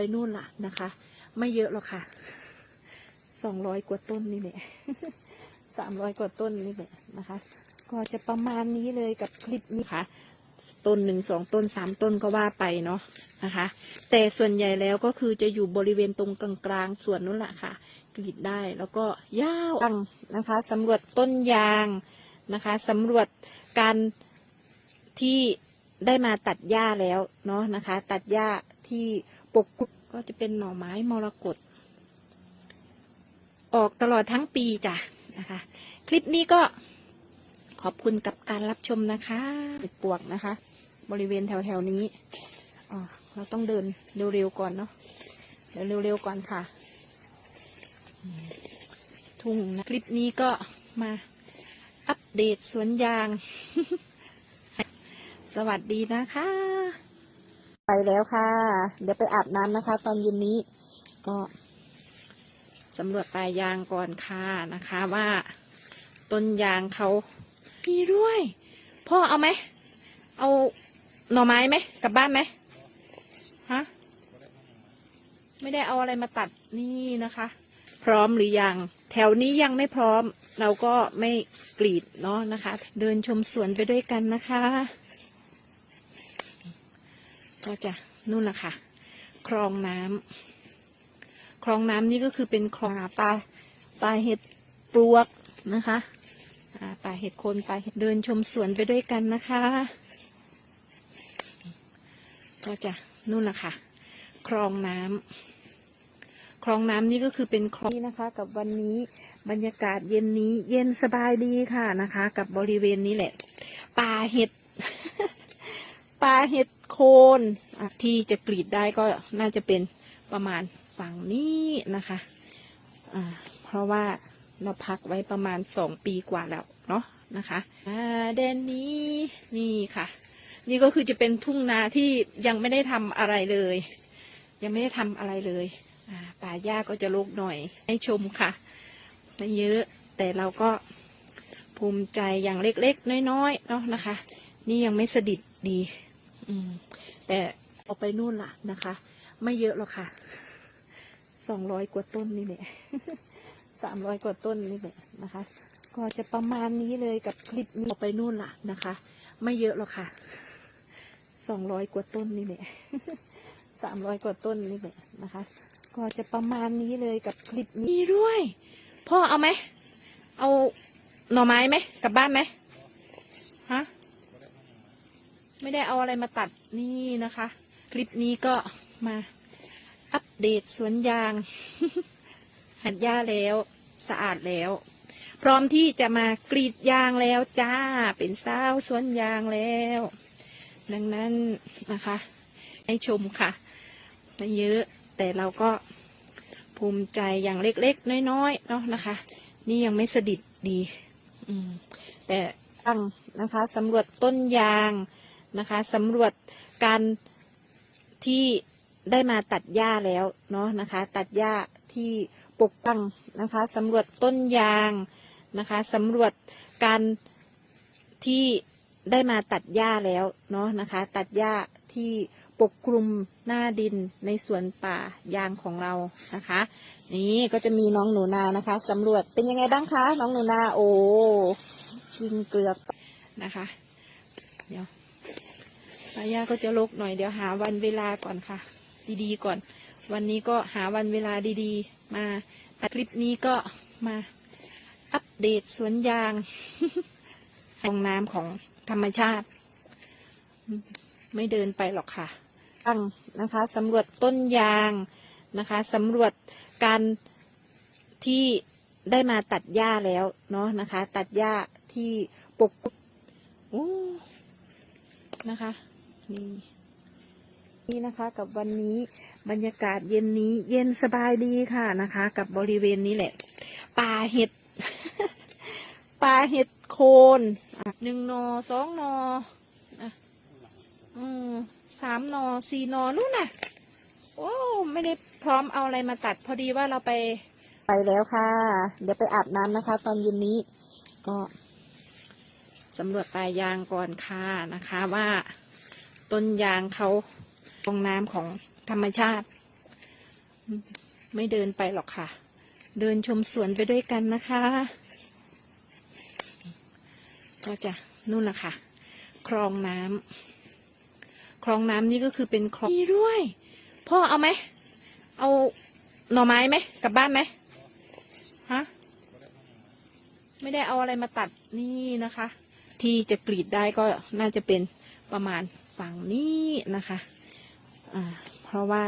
ไปนู่นละนะคะ ไม่เยอะหรอกค่ะสองร้อยกว่าต้นนี่แหละสามร้อยกว่าต้นนี่แหละนะคะ ก็จะประมาณนี้เลยกับคลิปนี้ค่ะ ต้นหนึ่งสองต้นสามต้นก็ว่าไปเนาะนะคะ แต่ส่วนใหญ่แล้วก็คือจะอยู่บริเวณตรงกลางๆส่วนนู้นแหละค่ะกรีดได้แล้วก็ยาวนะคะสำรวจต้นยางนะคะสำรวจการที่ได้มาตัดหญ้าแล้วเนาะนะคะ ตัดหญ้าที่ ปกก็จะเป็นหน่อไม้มรกตออกตลอดทั้งปีจ้ะนะคะ คลิปนี้ก็ขอบคุณกับการรับชมนะคะเด็ดปวกนะคะ บริเวณแถวๆนี้อ๋อเราต้องเดินเร็วๆก่อนเนาะเดินเร็วๆก่อนค่ะ ทุ่งนะคลิปนี้ก็มาอัปเดตสวนยาง สวัสดีนะคะ ไปแล้วค่ะ เดี๋ยวไปอาบน้ำนะคะ ตอนเย็นนี้ ก็สำรวจปลายยางก่อนค่ะนะคะ ว่า ต้นยางเขามีด้วย พ่อเอาไหม เอาหน่อไม้ไหมกลับบ้านไหมฮะไม่ได้เอาอะไรมาตัดนี่นะคะ พร้อมหรือยัง แถวนี้ยังไม่พร้อม เราก็ไม่กรีดเนาะนะคะ เดินชมสวนไปด้วยกันนะคะ ก็จะนู่นแหละค่ะ คลองน้ำคลองน้ำนี่ก็คือเป็นคลองปลาปลาเห็ดปลวกนะคะอ่าปลาเห็ดโคนปลาเห็ดเดินชมสวนไปด้วยกันนะคะ ก็จะนู่นแหละค่ะ คลองน้ำคลองน้ำนี่ก็คือเป็นคลองนี้นะคะ กับวันนี้บรรยากาศเย็นนี้เย็นสบายดีค่ะนะคะ กับบริเวณนี้แหละป่าเห็ด ป่าเห็ดโคนที่จะกรีดได้ก็น่าจะเป็นประมาณฝั่งนี้นะคะอ่าเพราะว่าเราพักไว้ประมาณสองปีกว่าแล้วเนาะนะคะแดนนี้นี่ค่ะ นี่ก็คือจะเป็นทุ่งนาที่ยังไม่ได้ทำอะไรเลย ยังไม่ได้ทำอะไรเลยป่าหญ้าก็จะรกหน่อย ให้ชมค่ะไม่เยอะแต่เราก็ภูมิใจอย่างเล็กๆ น้อยๆเนาะนะคะ นี่ยังไม่สดิดดี อืม แต่เอาไปนู่นละนะคะ ไม่เยอะหรอกค่ะสองร้อยกว่าต้นนี่แหละสามร้อยกว่าต้นนี่แหละนะคะ ก็จะประมาณนี้เลยกับคลิปนี้เอาไปนู่นละนะคะ ไม่เยอะหรอกค่ะสองร้อยกว่าต้นนี่แหละสามร้อยกว่าต้นนี่แหละนะคะ ก็จะประมาณนี้เลยกับคลิปนี้ด้วย พ่อเอาไหม เอาหน่อไม้ไหมกลับบ้านไหมฮะ ไม่ได้เอาอะไรมาตัดนี่นะคะ คลิปนี้ก็มาอัปเดตสวนยาง หัดหญ้าแล้วสะอาดแล้ว พร้อมที่จะมากรีดยางแล้วจ้าเป็นสาวสวนยางแล้ว ดังนั้นนะคะ ให้ชมค่ะไม่เยอะแต่เราก็ภูมิใจอย่างเล็กๆ น้อยๆเนาะนะคะ นี่ยังไม่สดิดดี อืมแต่ตั้งนะคะสำรวจต้นยาง นะคะสำรวจการที่ได้มาตัดหญ้าแล้วเนาะนะคะ ตัดหญ้าที่ปกปังนะคะสำรวจต้นยางนะคะสำรวจการที่ได้มาตัดหญ้าแล้วเนาะนะคะ ตัดหญ้าที่ปกคลุมหน้าดินในสวนป่ายางของเรานะคะ นี่ก็จะมีน้องหนูนานะคะสำรวจเป็นยังไงบ้างคะ น้องหนูนาโอ้กินเกลือกนะคะ เดี๋ยว ปลาย่าก็จะลกหน่อยเดี๋ยวหาวันเวลาก่อนค่ะ ดีๆก่อน วันนี้ก็หาวันเวลาดีๆ มาคลิปนี้ก็มาอัปเดตสวนยางห้องน้ำของธรรมชาติ ไม่เดินไปหรอกค่ะตั้งนะคะสำรวจต้นยางนะคะสำรวจการที่ได้มาตัดหญ้าแล้วเนาะนะคะ ตัดหญ้าที่ปกนะคะ นี่นี่นะคะกับวันนี้บรรยากาศเย็นนี้เย็นสบายดีค่ะนะคะ กับบริเวณนี้แหละป่าเห็ดป่าเห็ดโคนหนึ่งนอสองนออืมสามนอสี่นอนู่นน่ะ โอ้ไม่ได้พร้อมเอาอะไรมาตัด พอดีว่าเราไป ไปแล้วค่ะ เดี๋ยวไปอาบน้ำนะคะ ตอนเย็นนี้ก็สำรวจปลายยางก่อนค่ะนะคะว่า ต้นยางเขาตรงน้ำของธรรมชาติ ไม่เดินไปหรอกค่ะ เดินชมสวนไปด้วยกันนะคะ ก็จะนู่นแหละค่ะ คลองน้ำคลองน้ำนี่ก็คือเป็นคลองนี่ด้วย พ่อเอาไหม เอาหน่อไม้ไหมกลับบ้านไหมฮะไม่ได้เอาอะไรมาตัดนี่นะคะ ที่จะกรีดได้ก็น่าจะเป็นประมาณ ฝั่งนี้นะคะอ่าเพราะว่า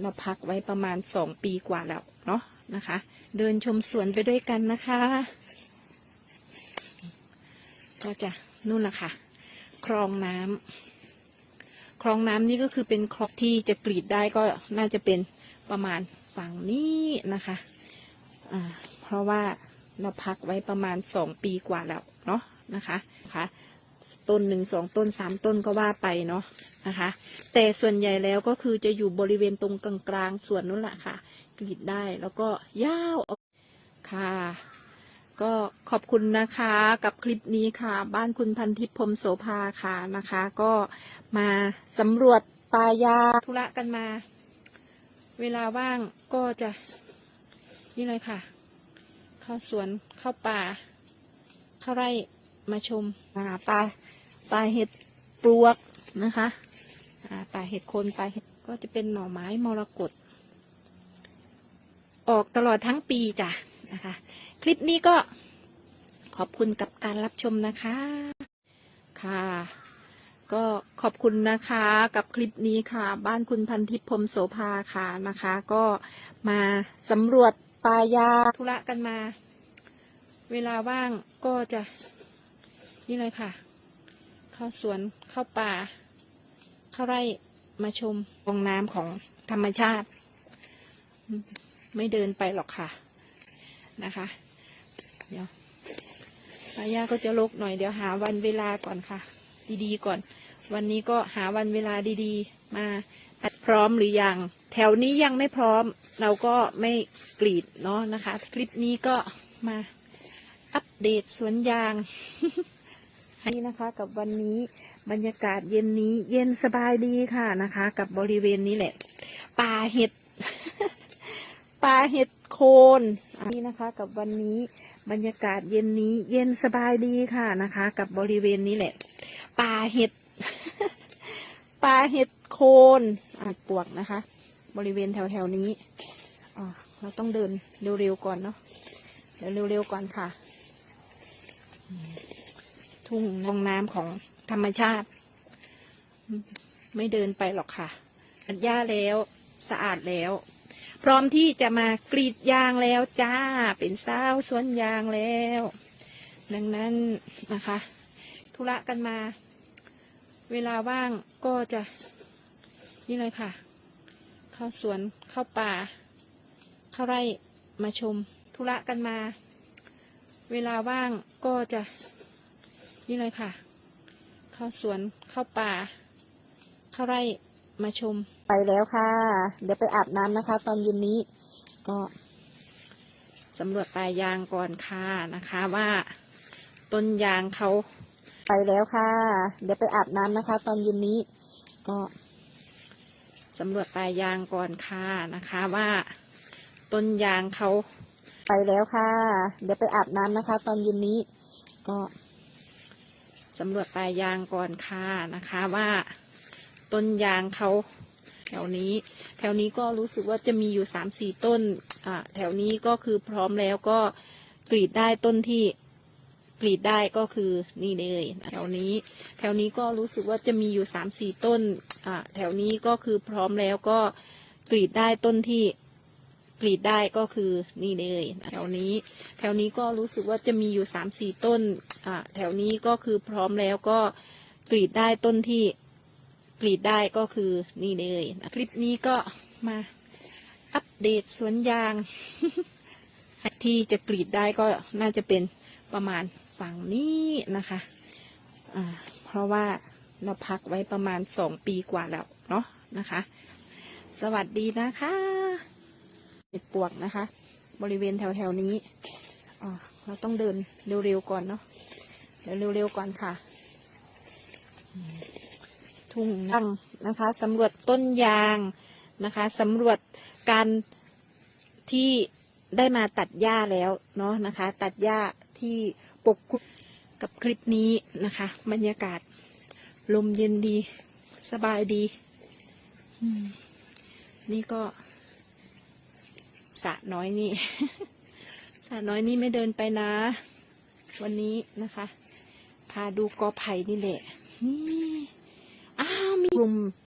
เราพักไว้ประมาณสองปีกว่าแล้วเนาะนะคะ เดินชมสวนไปด้วยกันนะคะ ก็จะนู่นแหละค่ะ คลองน้ำคลองน้ำนี่ก็คือเป็นคลองที่จะกรีดได้ก็น่าจะเป็นประมาณฝั่งนี้นะคะอ่าเพราะว่าเราพักไว้ประมาณสองปีกว่าแล้วเนาะนะคะนะคะ ต้นหนึ่งสองต้นสามต้นก็ว่าไปเนาะนะคะ แต่ส่วนใหญ่แล้วก็คือจะอยู่บริเวณตรงกลางๆส่วนนู้นแหละค่ะกรีดได้แล้วก็ยาวค่ะ ก็ขอบคุณนะคะกับคลิปนี้ค่ะ บ้านคุณพันทิพย์พรมโสภาค่ะนะคะ ก็มาสำรวจป่ายาธุระกันมา เวลาว่างก็จะนี่เลยค่ะ เข้าสวนเข้าป่า เข้าไร่ มาชมปลาปลาเห็ดปลวกนะคะปลาเห็ดโคนปลาเห็ดก็จะเป็นหน่อไม้มรกตออกตลอดทั้งปีจ้ะนะคะ คลิปนี้ก็ขอบคุณกับการรับชมนะคะค่ะ ก็ขอบคุณนะคะกับคลิปนี้ค่ะ บ้านคุณพันทิพย์พรมโสภาค่ะนะคะ ก็มาสำรวจป่ายาธุระกันมา เวลาว่างก็จะ นี่เลยค่ะ เข้าสวนเข้าป่า เข้าไร่มาชมฟองน้ำของธรรมชาติ ไม่เดินไปหรอกค่ะนะคะ เดี๋ยวปายาก็จะลกหน่อยเดี๋ยวหาวันเวลาก่อนค่ะ ดีๆก่อน วันนี้ก็หาวันเวลาดีๆ มาพร้อมหรือยัง แถวนี้ยังไม่พร้อม เราก็ไม่กรีดเนาะนะคะ คลิปนี้ก็มาอัปเดตสวนยาง นี่นะคะกับวันนี้บรรยากาศเย็นนี้เย็นสบายดีค่ะนะคะ กับบริเวณนี้แหละป่าเห็ดป่าเห็ดโคนนี่นะคะกับวันนี้บรรยากาศเย็นนี้เย็นสบายดีค่ะนะคะ กับบริเวณนี้แหละป่าเห็ดป่าเห็ดโคนอาจปวกนะคะ บริเวณแถวๆนี้อ่าเราต้องเดินเร็วๆก่อนเนาะเดี๋ยวเร็วๆก่อนค่ะ ทุ่งลงน้ำของธรรมชาติ ไม่เดินไปหรอกค่ะอัดหญ้าแล้วสะอาดแล้ว พร้อมที่จะมากรีดยางแล้วจ้าเป็นสาวสวนยางแล้ว ดังนั้นนะคะ ธุระกันมา เวลาว่างก็จะนี่เลยค่ะ เข้าสวนเข้าป่า เข้าไร่มาชม ธุระกันมา เวลาว่างก็จะ นี่เลยค่ะ เข้าสวนเข้าป่า เข้าไร่มาชมไปแล้วค่ะ เดี๋ยวไปอาบน้ำนะคะ ตอนเย็นนี้ก็สำรวจปลายยางก่อนค่ะนะคะ ว่าต้นยางเขาไปแล้วค่ะ เดี๋ยวไปอาบน้ำนะคะ ตอนเย็นนี้ก็สำรวจปลายยางก่อนค่ะนะคะว่าต้นยางเขาไปแล้วค่ะ เดี๋ยวไปอาบน้ำนะคะ ตอนเย็นนี้ก็ สำรวจปลายยางก่อนค่ะนะคะว่าต้นยางเขาแถวนี้ แถวนี้ก็รู้สึกว่าจะมีอยู่สามสี่ต้นอ่าแถวนี้ก็คือพร้อมแล้วก็กรีดได้ต้นที่กรีดได้ก็คือนี่เลยแถวนี้ แถวนี้ก็รู้สึกว่าจะมีอยู่สามสี่ต้นอ่าแถวนี้ก็คือพร้อมแล้วก็กรีดได้ต้นที่กรีดได้ก็คือนี่เลยแถวนี้ แถวนี้ก็รู้สึกว่าจะมีอยู่สามสี่ต้น อ่าแถวนี้ก็คือพร้อมแล้วก็กรีดได้ต้นที่กรีดได้ก็คือนี่เลยนะคลิปนี้ก็มาอัปเดตสวนยาง ที่จะกรีดได้ก็น่าจะเป็นประมาณฝั่งนี้นะคะอ่าเพราะว่าเราพักไว้ประมาณสองปีกว่าแล้วเนาะนะคะ สวัสดีนะคะเห็ดปวกนะคะ บริเวณแถวๆนี้เราต้องเดินเร็วๆก่อนเนาะ ดี๋ยวเร็วๆก่อนค่ะ ทุ่งนั่งนะคะสำรวจต้นยางนะคะสำรวจการที่ได้มาตัดหญ้าแล้วเนาะนะคะ ตัดหญ้าที่ปกคลุมกับคลิปนี้นะคะ บรรยากาศลมเย็นดีสบายดี นี่ก็สะน้อยนี่สะน้อยนี่ไม่เดินไปนะ วันนี้นะคะ พาดูกอไผ่นี่แหละนี่อ้าวมีกลุ่ม